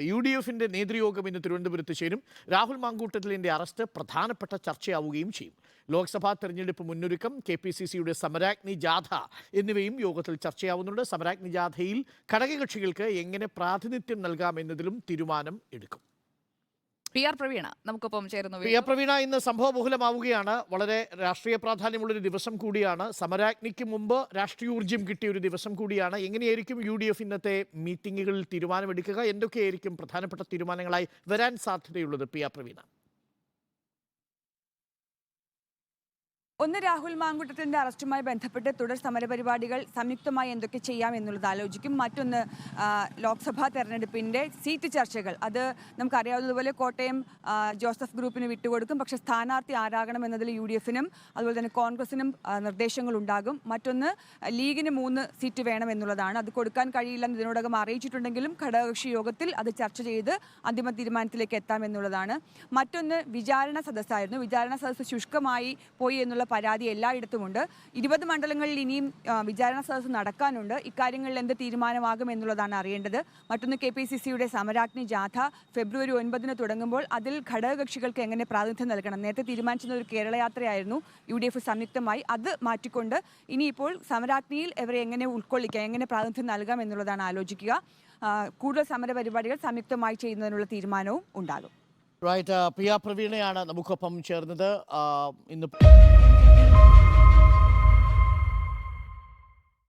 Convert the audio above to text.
U D എഫിന്റെ നേതൃയോഗം ഇന്ന് തിരുവനന്തപുരത്ത് ചേരും. രാഹുൽ മാങ്കൂട്ടത്തിലിന്റെ അറസ്റ്റ് പ്രധാനപ്പെട്ട ചർച്ചയാവുകയും ചെയ്യും. ലോക്സഭാ തെരഞ്ഞെടുപ്പ് മുന്നൊരുക്കം കെ പി സി സിയുടെ സമരാഗ്നി ജാഥ എന്നിവയും യോഗത്തിൽ ചർച്ചയാവുന്നുണ്ട്. സമരാഗ്നി ജാഥയിൽ ഘടകകക്ഷികൾക്ക് എങ്ങനെ പ്രാതിനിധ്യം നൽകാമെന്നതിലും തീരുമാനം എടുക്കും. പി ആർ പ്രവീണ നമുക്കൊപ്പം ചേരുന്നു പി ആർ പ്രവീണ ഇന്ന് സംഭവ ബഹുലമാവുകയാണ്. വളരെ രാഷ്ട്രീയ പ്രാധാന്യമുള്ളൊരു ദിവസം കൂടിയാണ്. സമരാജ്ഞിക്ക് മുമ്പ് രാഷ്ട്രീയ ഊർജം കിട്ടിയ ഒരു ദിവസം കൂടിയാണ്. എങ്ങനെയായിരിക്കും യു ഡി എഫ് ഇന്നത്തെ മീറ്റിങ്ങുകളിൽ തീരുമാനമെടുക്കുക? എന്തൊക്കെയായിരിക്കും പ്രധാനപ്പെട്ട തീരുമാനങ്ങളായി വരാൻ സാധ്യതയുള്ളത് പി ആർ പ്രവീണ? ഒന്ന് രാഹുൽ മാങ്കുട്ടത്തിന്റെ അറസ്റ്റുമായി ബന്ധപ്പെട്ട് തുടർ സമരപരിപാടികൾ സംയുക്തമായി എന്തൊക്കെ ചെയ്യാം എന്നുള്ളത് ആലോചിക്കും. മറ്റൊന്ന് ലോക്സഭാ തെരഞ്ഞെടുപ്പിന്റെ സീറ്റ് ചർച്ചകൾ. അത് നമുക്കറിയാവുന്നതുപോലെ കോട്ടയം ജോസഫ് ഗ്രൂപ്പിന് വിട്ടുകൊടുക്കും. പക്ഷേ സ്ഥാനാർത്ഥി ആരാകണം എന്നതിൽ യു ഡി എഫിനും അതുപോലെ തന്നെ കോൺഗ്രസിനും ഉണ്ടാകും മറ്റൊന്ന് ലീഗിന് മൂന്ന് സീറ്റ് വേണം എന്നുള്ളതാണ്. അത് കൊടുക്കാൻ കഴിയില്ലെന്ന് ഇതിനോടകം അറിയിച്ചിട്ടുണ്ടെങ്കിലും ഘടകകക്ഷി യോഗത്തിൽ അത് ചർച്ച ചെയ്ത് അന്തിമ തീരുമാനത്തിലേക്ക് എത്താം എന്നുള്ളതാണ്. മറ്റൊന്ന് വിചാരണ സദസ്സായിരുന്നു. വിചാരണ സദസ്സ് ശുഷ്കമായി പോയി എന്നുള്ള പരാതി എല്ലായിടത്തുമുണ്ട്. ഇരുപത് മണ്ഡലങ്ങളിൽ ഇനിയും വിചാരണ സദസ്സ് നടക്കാനുണ്ട്. ഇക്കാര്യങ്ങളിൽ എന്ത് തീരുമാനമാകും എന്നുള്ളതാണ് അറിയേണ്ടത്. മറ്റൊന്ന് കെ പി സി സിയുടെ സമരാഗ്നി ജാഥ ഫെബ്രുവരി ഒൻപതിന് തുടങ്ങുമ്പോൾ അതിൽ ഘടകകക്ഷികൾക്ക് എങ്ങനെ പ്രാതിനിധ്യം നൽകണം? നേരത്തെ തീരുമാനിച്ചിരുന്ന ഒരു കേരളയാത്രയായിരുന്നു യു ഡി എഫ് സംയുക്തമായി. അത് മാറ്റിക്കൊണ്ട് ഇനിയിപ്പോൾ സമരാഗ്നിയിൽ ഇവരെ എങ്ങനെ ഉൾക്കൊള്ളിക്കാം? എങ്ങനെ പ്രാതിനിധ്യം നൽകാം എന്നുള്ളതാണ് ആലോചിക്കുക. കൂടുതൽ സമര പരിപാടികൾ സംയുക്തമായി ചെയ്യുന്നതിനുള്ള തീരുമാനവും ഉണ്ടാകും. റൈറ്റ് പ്രിയ പ്രവീണയാണ് നമുക്കൊപ്പം ചേർന്നത്. ഇന്ന്